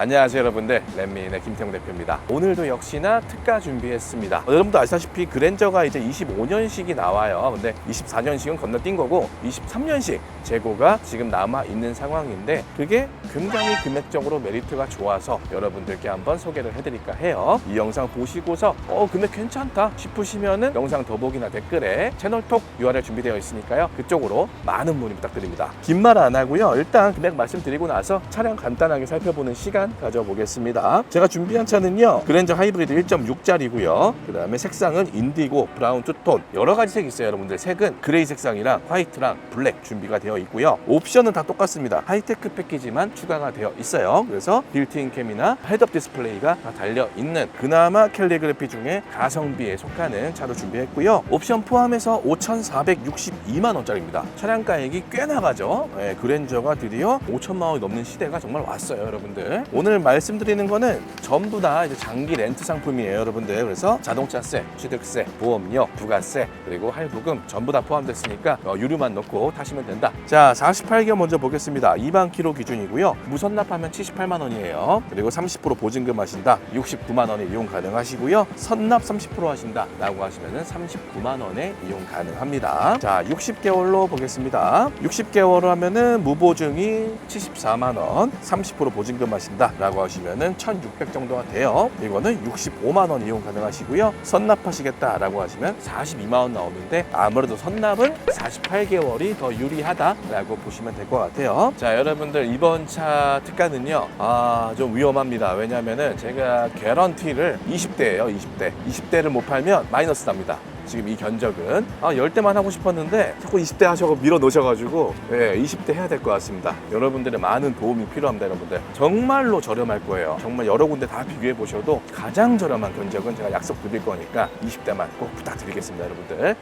안녕하세요 여러분들. 랜미인의 김태형 대표입니다. 오늘도 역시나 특가 준비했습니다. 여러분도 아시다시피 그랜저가 이제 25년식이 나와요. 근데 24년식은 건너뛴 거고 23년식 재고가 지금 남아 있는 상황인데 그게 굉장히 금액적으로 메리트가 좋아서 여러분들께 한번 소개를 해드릴까 해요. 이 영상 보시고서 어 금액 괜찮다 싶으시면은 영상 더보기나 댓글에 채널톡 URL 준비되어 있으니까요. 그쪽으로 많은 문의 부탁드립니다. 긴 말 안 하고요. 일단 금액 말씀드리고 나서 차량 간단하게 살펴보는 시간 가져보겠습니다. 제가 준비한 차는요 그랜저 하이브리드 1.6짜리고요. 그 다음에 색상은 인디고 브라운 투톤. 여러 가지 색이 있어요 여러분들. 색은 그레이 색상이랑 화이트랑 블랙 준비가 되어 있고요. 옵션은 다 똑같습니다. 하이테크 패키지만 추가가 되어 있어요. 그래서 빌트인 캠이나 헤드업 디스플레이가 다 달려 있는 그나마 캘리그래피 중에 가성비에 속하는 차로 준비했고요. 옵션 포함해서 5,462만 원짜리입니다. 차량 가액이 꽤 나가죠. 예, 그랜저가 드디어 5천만 원이 넘는 시대가 정말 왔어요 여러분들 오늘 말씀드리는 거는 전부 다 이제 장기 렌트 상품이에요 여러분들. 그래서 자동차세, 취득세, 보험료, 부가세 그리고 할부금 전부 다 포함됐으니까 어, 유류만 넣고 타시면 된다. 자 48개월 먼저 보겠습니다. 2만 킬로 기준이고요. 무선납하면 78만 원이에요. 그리고 30% 보증금 하신다. 69만 원에 이용 가능하시고요. 선납 30% 하신다 라고 하시면 39만 원에 이용 가능합니다. 자 60개월로 보겠습니다. 60개월 하면은 무보증이 74만 원 30% 보증금 하신다 라고 하시면은 1600 정도가 돼요. 이거는 65만 원 이용 가능하시고요. 선납하시겠다 라고 하시면 42만 원 나오는데 아무래도 선납은 48개월이 더 유리하다 라고 보시면 될 것 같아요. 자 여러분들 이번 차 특가는요. 아 좀 위험합니다. 왜냐면은 제가 개런티를 20대예요 20대. 20대를 못 팔면 마이너스 납니다 지금 이 견적은. 아 10대만 하고 싶었는데 자꾸 20대 하셔고 밀어 놓으셔가지고 예, 20대 해야 될 것 같습니다. 여러분들의 많은 도움이 필요합니다 여러분들. 정말로 저렴할 거예요. 정말 여러 군데 다 비교해 보셔도 가장 저렴한 견적은 제가 약속 드릴 거니까 20대만 꼭 부탁드리겠습니다 여러분들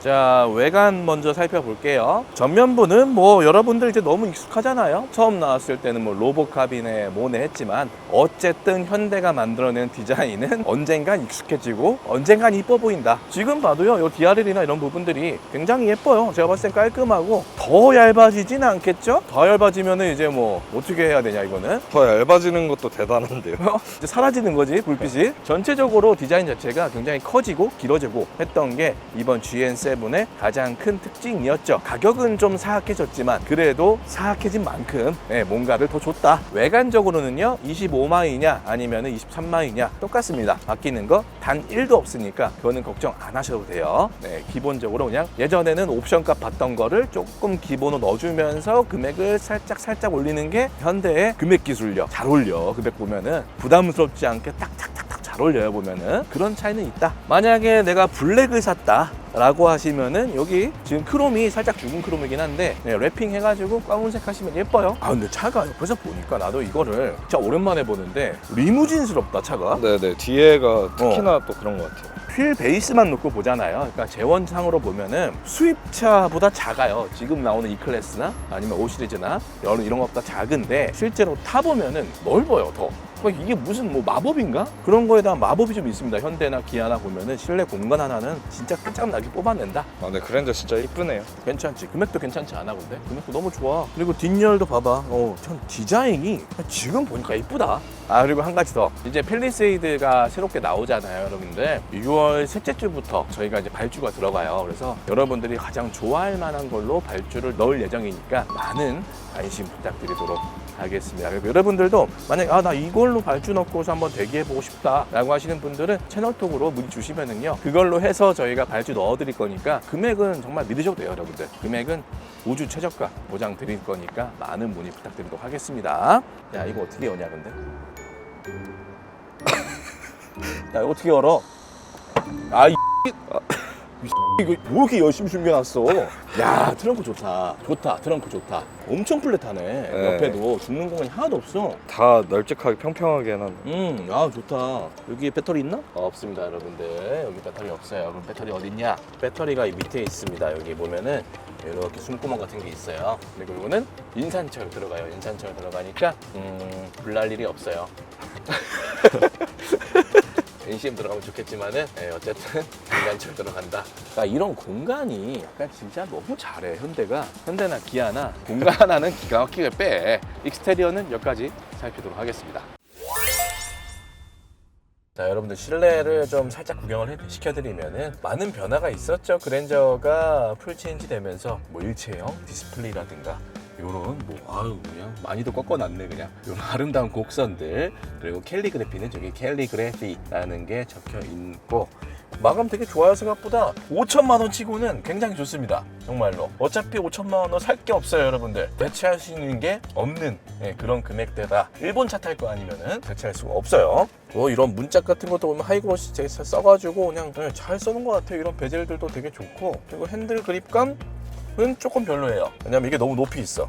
자 외관 먼저 살펴볼게요. 전면부는 뭐 여러분들 이제 너무 익숙하잖아요. 처음 나왔을 때는 뭐 로보캅이네 뭐네 했지만 어쨌든 현대가 만들어낸 디자인은 언젠간 익숙해지고 언젠간 이뻐 보인다. 지금 봐도요 요 DRL이나 이런 부분들이 굉장히 예뻐요. 제가 봤을 땐 깔끔하고 더 얇아지진 않겠죠? 더 얇아지면은 이제 뭐 어떻게 해야 되냐 이거는? 더 얇아지는 것도 대단한데요. 이제 사라지는 거지 불빛이? 전체적으로 디자인 자체가 굉장히 커지고 길어지고 했던 게 이번 GN7 의 가장 큰 특징이었죠. 가격은 좀 사악해졌지만 그래도 사악해진 만큼 네, 뭔가를 더 줬다. 외관적으로는요 25마이냐 아니면 23마이냐 똑같습니다. 바뀌는 거 단 1도 없으니까 그거는 걱정 안 하셔도 돼요. 네, 기본적으로 그냥 예전에는 옵션값 받던 거를 조금 기본으로 넣어주면서 금액을 살짝 살짝 올리는 게 현대의 금액 기술력 잘 올려. 금액 보면은 부담스럽지 않게 딱 잘 올려요 보면은 그런 차이는 있다 만약에 내가 블랙을 샀다 라고 하시면은 여기 지금 크롬이 살짝 죽은 크롬이긴 한데 네, 랩핑 해가지고 검은색 하시면 예뻐요 아 근데 차가 옆에서 보니까 나도 이거를 진짜 오랜만에 보는데 리무진스럽다 차가 네네 뒤에가 특히나 또 그런 것 같아요. 휠 베이스만 놓고 보잖아요. 그러니까 재원상으로 보면은 수입차보다 작아요. 지금 나오는 E 클래스나 아니면 5 시리즈나 이런 이런 것보다 작은데 실제로 타 보면은 넓어요 더. 그러니까 이게 무슨 뭐 마법인가? 그런 거에 대한 마법이 좀 있습니다. 현대나 기아나 보면은 실내 공간 하나는 진짜 끝장나게 뽑아낸다. 아, 네 그랜저 진짜 이쁘네요. 괜찮지. 금액도 괜찮지 않아 근데? 금액도 너무 좋아. 그리고 뒷열도 봐봐. 어, 전 디자인이 지금 보니까 이쁘다. 아 그리고 한 가지 더. 이제 펠리세이드가 새롭게 나오잖아요, 여러분들. 6월 셋째 주부터 저희가 이제 발주가 들어가요. 그래서 여러분들이 가장 좋아할 만한 걸로 발주를 넣을 예정이니까 많은 관심 부탁드리도록 하겠습니다. 그리고 여러분들도 만약에 아 나 이걸로 발주 넣고서 한번 대기해 보고 싶다라고 하시는 분들은 채널톡으로 문의 주시면은요 그걸로 해서 저희가 발주 넣어드릴 거니까 금액은 정말 믿으셔도 돼요, 여러분들. 금액은 우주 최저가 보장 드릴 거니까 많은 문의 부탁드리도록 하겠습니다. 야 이거 어떻게 여냐 근데? 야 이거 어떻게 열어? 아 이. 이거 뭐 이렇게 열심히 준비해놨어? 야 트렁크 좋다 좋다 트렁크 좋다 엄청 플랫하네 네. 옆에도 죽는 공간이 하나도 없어 다 널찍하게 평평하게 해놨네. 음, 아 좋다. 여기 배터리 있나? 어, 없습니다, 여러분들. 여기 배터리 없어요. 그럼 배터리 어디 있냐? 배터리가 이 밑에 있습니다. 여기 보면은 이렇게 숨구멍 같은 게 있어요. 그리고 이거는 인산철 들어가요. 인산철 들어가니까 음, 불날 일이 없어요. NCM 들어가면 좋겠지만은 예, 어쨌든 공간철 들어간다. 그러니까 이런 공간이 약간 진짜 너무 잘해 현대가 현대나 기아나 공간 하나는 기가 막히게 빼. 익스테리어는 여기까지 살피도록 하겠습니다. 자, 여러분들 실내를 좀 살짝 구경을 해- 시켜드리면은 많은 변화가 있었죠. 그랜저가 풀체인지 되면서 뭐 일체형 디스플레이라든가 요런 뭐 아유 그냥 많이도 꺾어놨네 그냥. 요런 아름다운 곡선들. 그리고 캘리그래피는 저기 캘리그래피라는 게 적혀 있고 마감 되게 좋아요 생각보다. 5천만 원 치고는 굉장히 좋습니다 정말로. 어차피 5천만 원은 살게 없어요 여러분들. 대체할 수 있는 게 없는 예, 그런 금액대다. 일본 차 탈 거 아니면은 대체할 수가 없어요. 뭐 이런 문짝 같은 것도 보면 하이그로시 되게 잘 써가지고 그냥 잘 써놓은 것 같아요. 이런 베젤들도 되게 좋고 그리고 핸들 그립감 은 조금 별로예요. 왜냐면 이게 너무 높이 있어.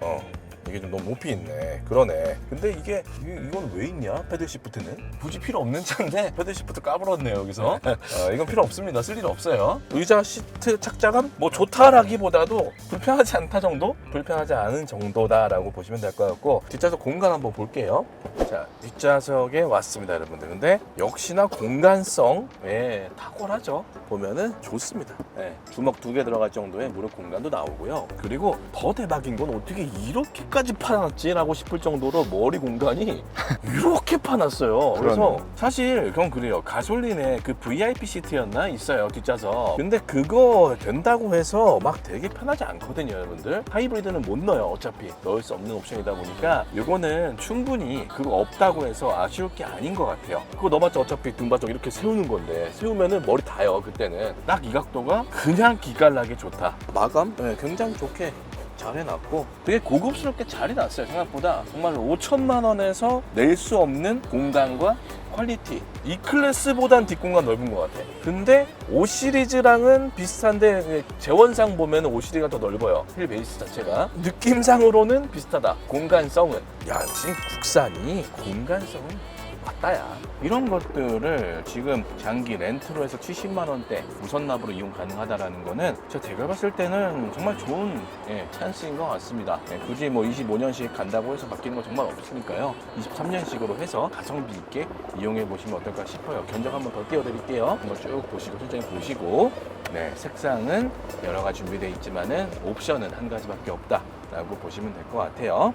어 이게 좀 너무 높이 있네. 그러네. 근데 이게 이, 이건 왜 있냐? 패들 시프트는? 굳이 필요 없는 차인데 패들 시프트 까불었네요 여기서. 어, 이건 필요 없습니다. 쓸 일 없어요. 의자 시트 착장감 뭐 좋다라기보다도 불편하지 않다 정도? 불편하지 않은 정도다라고 보시면 될 것 같고 뒷좌석 공간 한번 볼게요. 자 뒷좌석에 왔습니다 여러분들. 근데 역시나 공간성 예 탁월하죠? 보면은 좋습니다. 예, 주먹 두 개 들어갈 정도의 무릎 공간도 나오고요. 그리고 더 대박인 건 어떻게 이렇게까지 파놨지 라고 싶을 정도로 머리 공간이 이렇게 파놨어요. 그래서 그러네. 사실 그건 그래요. 가솔린에 그 VIP 시트였나? 있어요 뒷좌석. 근데 그거 된다고 해서 막 되게 편하지 않거든요 여러분들. 하이브리드는 못 넣어요 어차피. 넣을 수 없는 옵션이다 보니까 이거는 충분히 그거 없다고 해서 아쉬울 게 아닌 것 같아요. 그거 넣어봤자 어차피 등받쪽 이렇게 세우는 건데. 세우면은 머리 다요 그때는. 딱 이 각도가 그냥 기깔나게 좋다. 마감? 네, 굉장히 좋게 잘 해놨고 되게 고급스럽게 잘 해놨어요 생각보다. 정말 5천만 원에서 낼 수 없는 공간과 퀄리티. 이 클래스보단 뒷공간 넓은 것 같아. 근데 5 시리즈랑은 비슷한데 재원상 보면 5 시리즈가 더 넓어요. 휠 베이스 자체가. 느낌상으로는 비슷하다. 공간성은. 야 역시 국산이 공간성은 맞다야. 이런 것들을 지금 장기 렌트로 해서 70만 원대 무선 납으로 이용 가능하다라는 거는 저 제가 봤을 때는 정말 좋은 예, 찬스인 것 같습니다. 예, 굳이 뭐 25년씩 간다고 해서 바뀌는 거 정말 없으니까요. 23년식으로 해서 가성비 있게 이용해 보시면 어떨까 싶어요. 견적 한번 더 띄워드릴게요. 한번 쭉 보시고 천천히 보시고. 네 색상은 여러 가지 준비되어 있지만은 옵션은 한 가지밖에 없다라고 보시면 될 것 같아요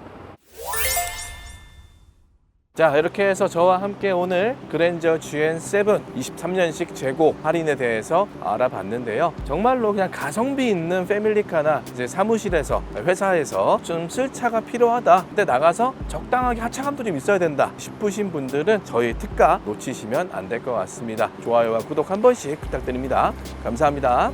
자 이렇게 해서 저와 함께 오늘 그랜저 GN7 23년식 재고 할인에 대해서 알아봤는데요. 정말로 그냥 가성비 있는 패밀리카나 이제 사무실에서 회사에서 좀 쓸 차가 필요하다. 근데 나가서 적당하게 하차감도 좀 있어야 된다 싶으신 분들은 저희 특가 놓치시면 안 될 것 같습니다. 좋아요와 구독 한 번씩 부탁드립니다. 감사합니다